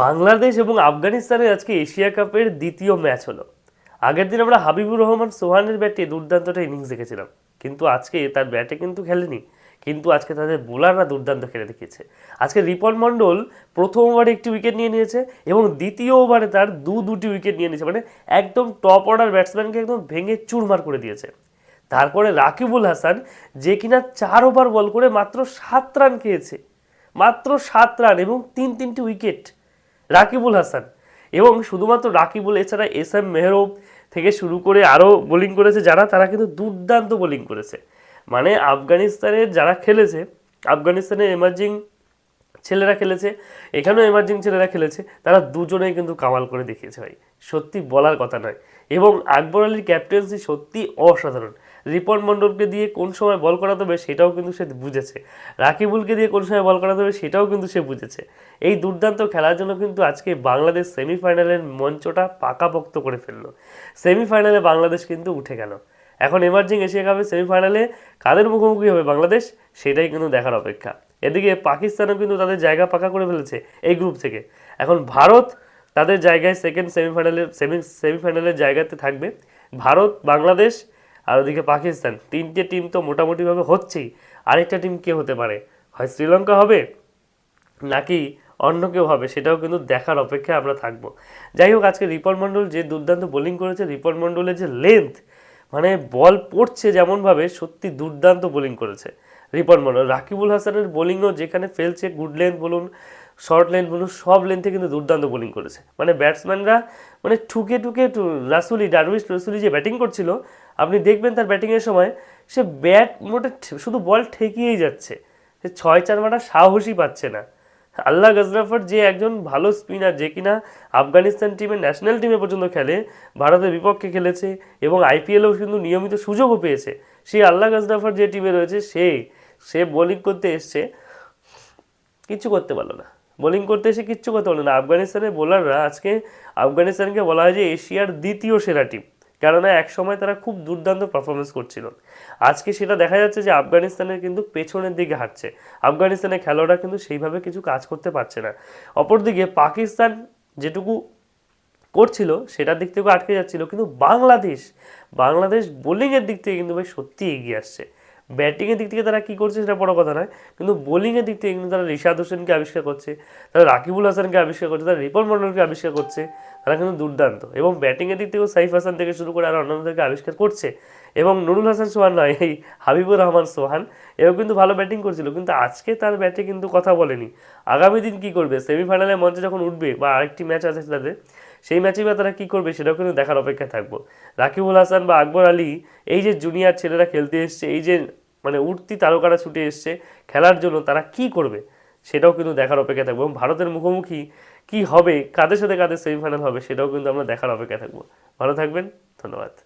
বাংলাদেশ এবং আফগানিস্তানের আজকে এশিয়া কাপের দ্বিতীয় ম্যাচ হলো। আগের দিন আমরা হাবিবুর রহমান সোহানের ব্যাটে দুর্দান্তটা ইনিংস দেখেছিলাম। কিন্তু আজকে তার ব্যাটে কিন্তু খেলেনি। কিন্তু আজকে তাদের বোলাররা দুর্দান্ত খেলে দেখিয়েছে। আজকে রিপন মণ্ডল প্রথম ওভারে একটি উইকেট নিয়ে নিয়েছে এবং দ্বিতীয় ওভারে তার দু দুটি উইকেট নিয়ে নিয়েছে। মানে একদম টপ অর্ডার ব্যাটসম্যানকে একদম ভেঙে চুরমার করে দিয়েছে। তারপরে রাকিবুল হাসান, যে কিনা চার ওভার বল করে মাত্র সাত রান খেয়েছে। মাত্র সাত রান এবং তিন তিনটি উইকেট। রাকিবুল হাসান। এবং শুধুমাত্র রাকিবুল, এছাড়া এস এম মেহরব থেকে শুরু করে আরও বোলিং করেছে যারা, তারা কিন্তু দুর্দান্ত বোলিং করেছে। মানে আফগানিস্তানের যারা খেলেছে, আফগানিস্তানের এমার্জিং ছেলেরা খেলেছে, এখানেও এমার্জিং ছেলেরা খেলেছে, তারা দুজনেই কিন্তু কামাল করে দেখিয়েছে ভাই। সত্যি বলার কথা নয়। এবং আকবর আলীর ক্যাপ্টেন্সি সত্যি অসাধারণ। রিপন মণ্ডলকে দিয়ে কোন সময় বল করাতে হবে সেটাও কিন্তু সে বুঝেছে। রাকিবুলকে দিয়ে কোন সময় বল করাতে হবে সেটাও কিন্তু সে বুঝেছে। এই দুর্দান্ত খেলার জন্য কিন্তু আজকে বাংলাদেশ সেমিফাইনালের মঞ্চটা পাকাপোক্ত করে ফেলল। সেমিফাইনালে বাংলাদেশ কিন্তু উঠে গেল। এখন এমার্জিং এশিয়া কাপের সেমিফাইনালে কাদের মুখোমুখি হবে বাংলাদেশ? সেটাই কিন্তু দেখার অপেক্ষা। এদিকে পাকিস্তানও কিন্তু তাদের জায়গা পাকা করে ফেলেছে এই গ্রুপ থেকে। এখন ভারত তাদের জায়গায় সেকেন্ড সেমিফাইনালে সেমি সেমিফাইনালের জায়গাতে থাকবে। ভারত, বাংলাদেশ আর ওদিকে পাকিস্তান, তিনটে টিম তো মোটামুটিভাবে হচ্ছেই। আরেকটা টিম কে হতে পারে? হয় শ্রীলঙ্কা হবে নাকি অন্য কেউ হবে? সেটাও কিন্তু দেখার অপেক্ষায় আমরা থাকব। যাই হোক, আজকে রিপন মণ্ডল যে দুর্দান্ত বোলিং করেছে, রিপন মণ্ডলের যে লেন্থ মানে বল পড়ছে যেমনভাবে, সত্যি দুর্দান্ত বোলিং করেছে রিপন মণ্ডল। রাকিবুল হাসানের বোলিংও যেখানে ফেলছে গুড লেন্থ বলুন শর্ট লেন্থ বলুন, সব লেন্থে কিন্তু দুর্দান্ত বোলিং করেছে। মানে ব্যাটসম্যানরা মানে ঠুকে ঠুকে রাসুলি ডারউইস রাসুলি যে ব্যাটিং করছিল, আপনি দেখবেন তার ব্যাটিংয়ের সময় সে ব্যাট মোটে শুধু বল ঠেকিয়েই যাচ্ছে। সে ছয় চার মারা সাহসই পাচ্ছে না। আল্লাহ গজরাফর যে একজন ভালো স্পিনার, যে কিনা আফগানিস্তান টিমের ন্যাশনাল টিমে পর্যন্ত খেলে, ভারতের বিপক্ষে খেলেছে এবং আইপিএলেও কিন্তু নিয়মিত সুযোগও পেয়েছে। সেই আল্লাহ গজরাফর যে টিমে রয়েছে, সে সে বোলিং করতে এসছে কিচ্ছু করতে পারল না। বোলিং করতে এসে কিচ্ছু করতে পারল না। আফগানিস্তানের বোলাররা আজকে আফগানিস্তানকে বলা হয় যে এশিয়ার দ্বিতীয় সেরা টিম। কেননা এক সময় তারা খুব দুর্দান্ত পারফরমেন্স করছিল। আজকে সেটা দেখা যাচ্ছে যে আফগানিস্তানের কিন্তু পেছনের দিকে হাঁটছে। আফগানিস্তানের খেলোয়াড়রা কিন্তু সেইভাবে কিছু কাজ করতে পারছে না। অপরদিকে পাকিস্তান যেটুকু করছিল, সেটার দিক থেকেও আটকে যাচ্ছিল। কিন্তু বাংলাদেশ বাংলাদেশ বোলিংয়ের দিক থেকে কিন্তু ভাই সত্যি এগিয়ে আসছে। ব্যাটিংয়ের দিক থেকে তারা কী করছে সেটা বড় কথা নয়, কিন্তু বোলিংয়ের দিক থেকে কিন্তু তারা রিশাদ হোসেনকে আবিষ্কার করছে, তারা রাকিবুল হাসানকে আবিষ্কার করছে, তারা রিপন মন্ডলকে আবিষ্কার করছে, তারা কিন্তু দুর্দান্ত। এবং ব্যাটিংয়ের দিক থেকেও সাইফ হাসান থেকে শুরু করে আর অন্যান্যদেরকে আবিষ্কার করছে। এবং নুরুল হাসান সোহান নয়, এই হাবিবুর রহমান সোহান, এও কিন্তু ভালো ব্যাটিং করছিল, কিন্তু আজকে তার ব্যাটে কিন্তু কথা বলেনি। আগামী দিন কী করবে? সেমিফাইনালে মঞ্চে যখন উঠবে বা আরেকটি ম্যাচ আছে তাদের সেই ম্যাচে বা তারা কী করবে সেটাও কিন্তু দেখার অপেক্ষা থাকব। রাকিবুল হাসান বা আকবর আলী, এই যে জুনিয়র ছেলেরা খেলতে এসছে, এই যে মানে উঠতি তারকারা ছুটে এসছে খেলার জন্য, তারা কি করবে সেটাও কিন্তু দেখার অপেক্ষা থাকব। এবং ভারতের মুখোমুখি কী হবে, কাদের সাথে কাদের সেমিফাইনাল হবে সেটাও কিন্তু আমরা দেখার অপেক্ষা থাকব। ভালো থাকবেন, ধন্যবাদ।